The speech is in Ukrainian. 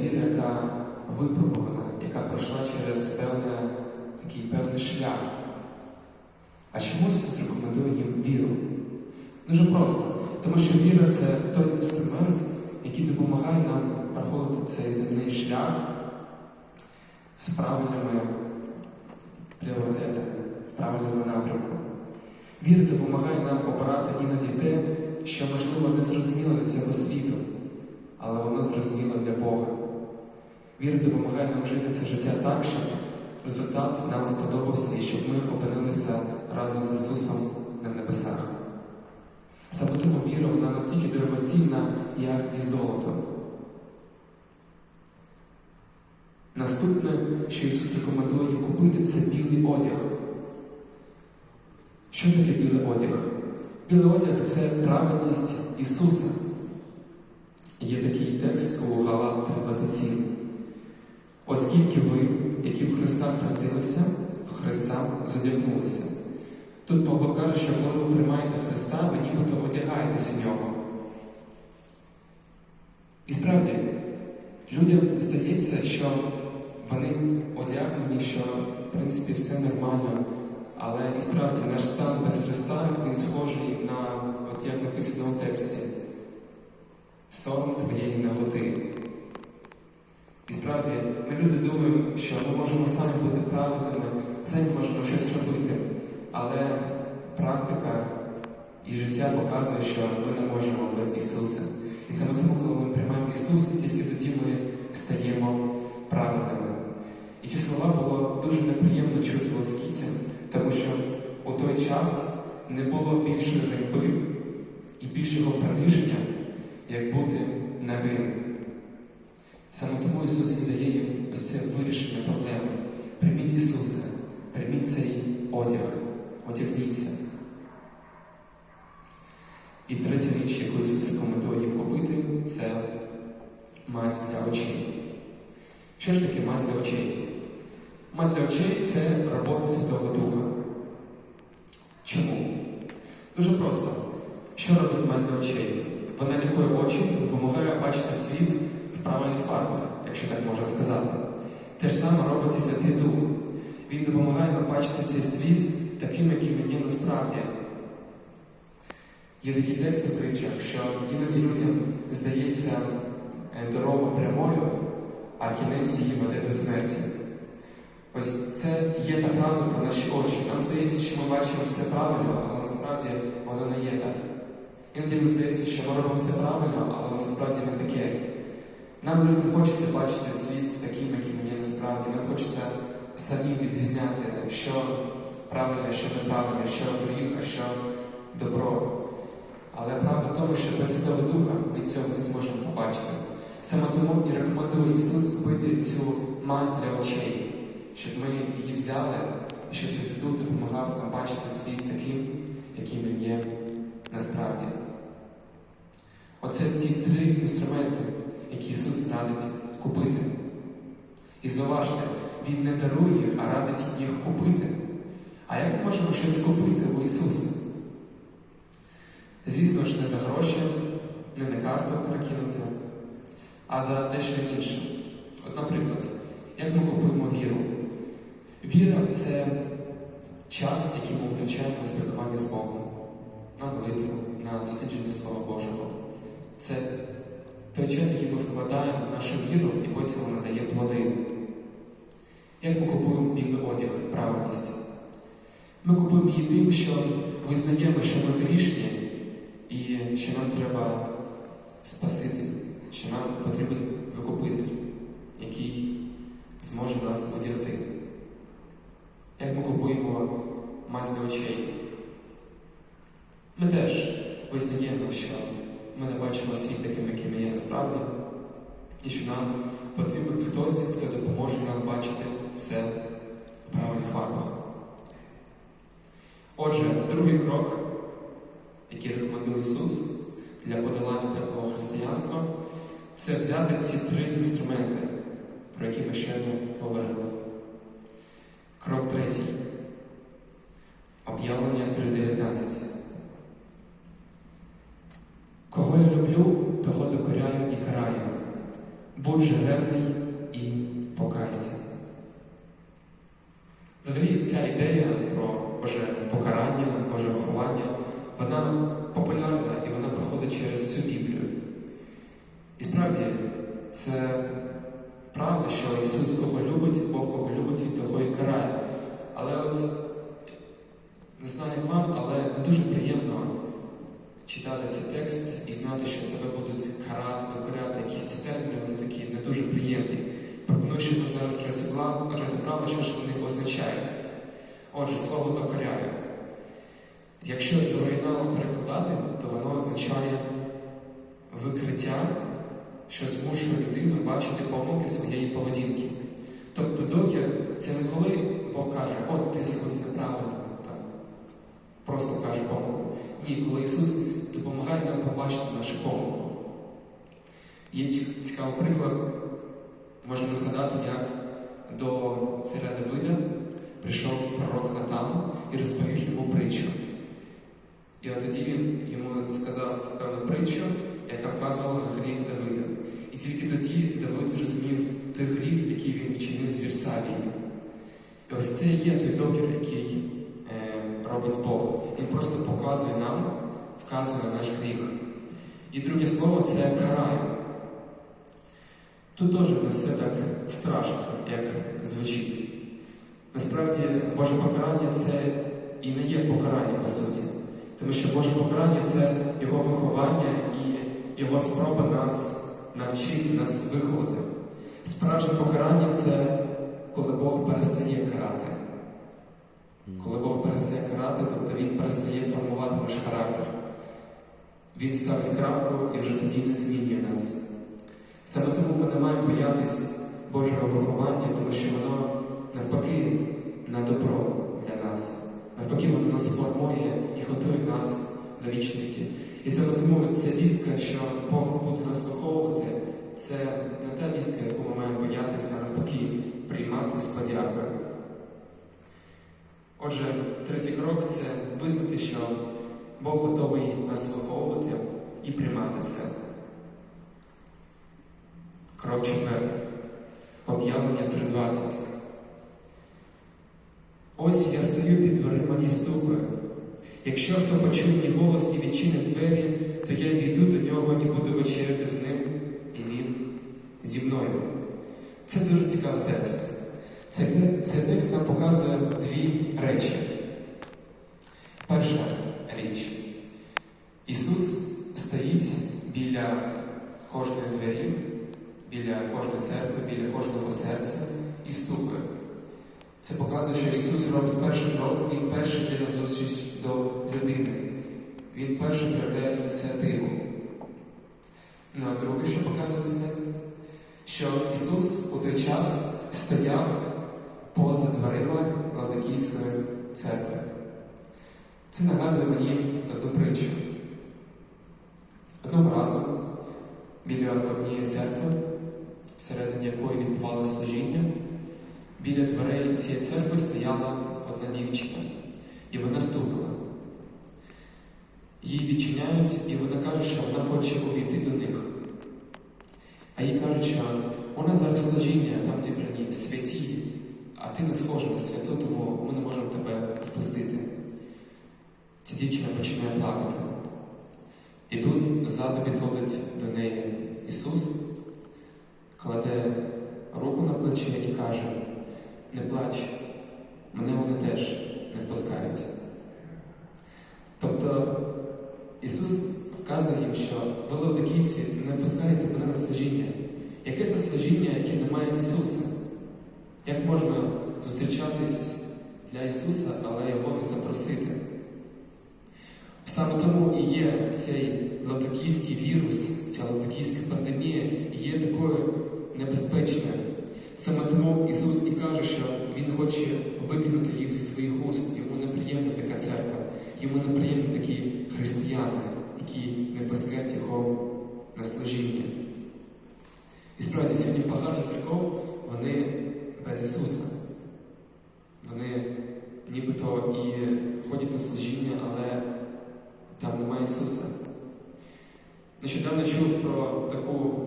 віра, яка випробувана, яка пройшла через певне, такий певний шлях. А чому Ісус рекомендує їм віру? Дуже просто. Тому що віра це той інструмент, який допомагає нам проходити цей земний шлях з правильними пріоритетами, в правильному напрямку. Віра допомагає нам обирати іноді те, що, можливо, не зрозуміло для цього світу, але воно зрозуміло для Бога. Віра допомагає нам жити це життя так, щоб результат нам сподобався і щоб ми опинилися разом з Ісусом на небесах. Саме тому віра вона настільки дорогоцінна, як і золото. Наступне, що Ісус рекомендує купити, це білий одяг. Що таке білий одяг? Білий одяг це праведність Ісуса. Є такий текст у Галат 3.27. Оскільки ви, які в Христа хрестилися, в Христа зодягнулися. Тут Павло каже, що коли ви приймаєте Христа, ви нібито одягаєтесь у нього. І справді, людям здається, що вони одягнені, що в принципі все нормально, але і справді наш стан без Христа він схожий на, от як написано у тексті, сон твоєї наготи. І справді, ми люди думаємо, що ми можемо самі бути праведними, самі можемо щось робити, але практика і життя показує, що ми не можемо без Ісуса. І саме тому, коли ми приймаємо Ісуса, тільки тоді ми стаємо праведними. І ці слова було дуже неприємно чути латкійцям, тому що у той час не було більшої ганьби і більшого приниження, як бути нагим. Саме тому Ісус і дає їм ось це вирішення проблеми. Прийміть Ісуса, прийміть цей одяг, одягніться. І третя річ, яку Ісус рекомендує їм купити, це мазь для очей. Що ж таке мазь для очей? Мазь для очей це робота Святого Духа. Чому? Дуже просто. Що робить мазь для очей? Вона лікує очі, допомагає бачити світ якщо так можна сказати. Те ж саме робить і Святий Дух. Він допомагає нам бачити цей світ таким, яким він є насправді. Є такі тексти в притчах, що іноді людям здається е, дорога прямою, а кінець її веде до смерті. Ось це є та правда про наші очі. Нам здається, що ми бачимо все правильно, але насправді воно не є так. Іноді нам здається, що ми робимо все правильно, але насправді не таке. Нам людям хочеться бачити світ таким, яким є насправді. Нам хочеться самі відрізняти, що правильне, що неправильне, що гріх, а що добро. Але правда в тому, що без Святого Духа ми цього не зможемо побачити. Саме тому і рекомендує Ісус купити цю мазь для очей, щоб ми її взяли, і щоб Святий Дух допомагав нам бачити світ таким, яким він є насправді. Оце ті три інструменти, які Ісус радить купити. І зауважте, Він не дарує їх, а радить їх купити. А як ми можемо щось купити у Ісуса? Звісно ж, не за гроші, не на карту перекинути, а за дещо інше. От, наприклад, як ми купуємо віру? Віра це час, який ми втрачаємо на спілкування з Богом, на молитву, на дослідження Слова Божого. Це той час, який ми вкладаємо в нашу віру, і потім вона дає плоди. Як ми купуємо білий одяг праведності? Ми купуємо її тим, що визнаємо, що ми грішні, і що нам треба спасити, що нам потрібен викупитель, який зможе нас одягти. Як ми купуємо мазь для очей? Ми теж визнаємо, що ми не бачимо світ таким, яким є насправді, і що нам потрібен хтось, хто допоможе нам бачити все в правильних фарбах. Отже, другий крок, який рекомендує Ісус для подолання теплого християнства, це взяти ці три інструменти, про які ми щойно говорили. Крок третій. Об'явлення 3.19. Кого я люблю, того докоряю і караю. будь же ревний і покайся. Взагалі, ця ідея про Боже покарання, Боже виховання, вона популярна і вона проходить через всю Біблію. І справді, це що ж вони означають. Отже, слово докоряю. Якщо з оригіналу перекладати, то воно означає викриття, що змушує людину бачити помилки своєї поведінки. Тобто докір це не коли Бог каже, от ти зробив неправильно, так, просто каже помилку. Ні, коли Ісус допомагає нам побачити нашу помилку. Є цікавий приклад, можемо згадати, як до царя Давида прийшов пророк Натан і розповів йому притчу. І от тоді він йому сказав певну притчу, яка вказувала на гріх Давида. І тільки тоді Давид зрозумів той гріх, який він вчинив з Вірсавією. І ось це є той докір, який е, робить Бог. Він просто показує нам, вказує на наш гріх. І друге слово це караю. Тут теж не все так страшно, як звучить. Насправді, Боже покарання це і не є покарання по суті. Тому що Боже покарання це Його виховання і Його спроба нас навчити, нас виховати. Справжнє покарання це коли Бог перестає карати. Коли Бог перестає карати, тобто Він перестає формувати наш характер. Він ставить крапку і вже тоді не змінює нас. Саме тому ми не маємо боятись Божого виховання, тому що воно навпаки на добро для нас. Навпаки, воно нас формує і готує нас до вічності. І саме тому ця вістка, що Бог буде нас виховувати, це не та вістка, яку ми маємо боятися, а навпаки, приймати з подякою. Отже, третій крок це визнати, що Бог готовий нас виховувати і приймати це. Крок четвертий. Об'явлення 3.20. Ось я стою під дверима і стукаю. Якщо хто почув мій голос і відчинить двері, то я війду до нього і буду вечеряти з ним, і він зі мною. Це дуже цікавий текст. Цей, цей текст нам показує дві речі. Перша річ. Ісус стоїть біля кожної двері, біля кожної церкви, біля кожного серця і стукає. Це показує, що Ісус робить перший крок, Він перший йде на зустріч до людини. Він перший проявляє ініціативу. Ну а друге, що показує цей текст? Що Ісус у той час стояв поза дверима Ладокійської церкви. Це нагадує мені одну притчу. Одного разу біля однієї церкви, всередині якої відбувалося служіння, біля дверей цієї церкви стояла одна дівчина, і вона стукала. Їй відчиняють, і вона каже, що вона хоче увійти до них. А їй кажуть, що нас зараз служіння, там зібрані святі, а ти не схожа на святу, тому ми не можемо тебе впустити. Ця дівчина починає плакати. І тут ззаду підходить до неї Ісус, кладе руку на плече і каже: не плач, мене вони теж не впускають. Тобто Ісус вказує їм, що ви лаодикійці не впускаєте мене на служіння. Яке це служіння, яке не має Ісуса? Як можна зустрічатись для Ісуса, але Його не запросити? Саме тому і є цей латокійський вірус, ця латокійська пандемія є такою небезпечною. Саме тому Ісус і каже, що Він хоче викинути їх зі своїх уст. Йому неприємна така церква, йому неприємні такі християни, які не пускають його на служіння. І справді сьогодні багато церков, вони без Ісуса. Вони нібито і ходять на служіння, але там немає Ісуса. Нещодавно чув про таку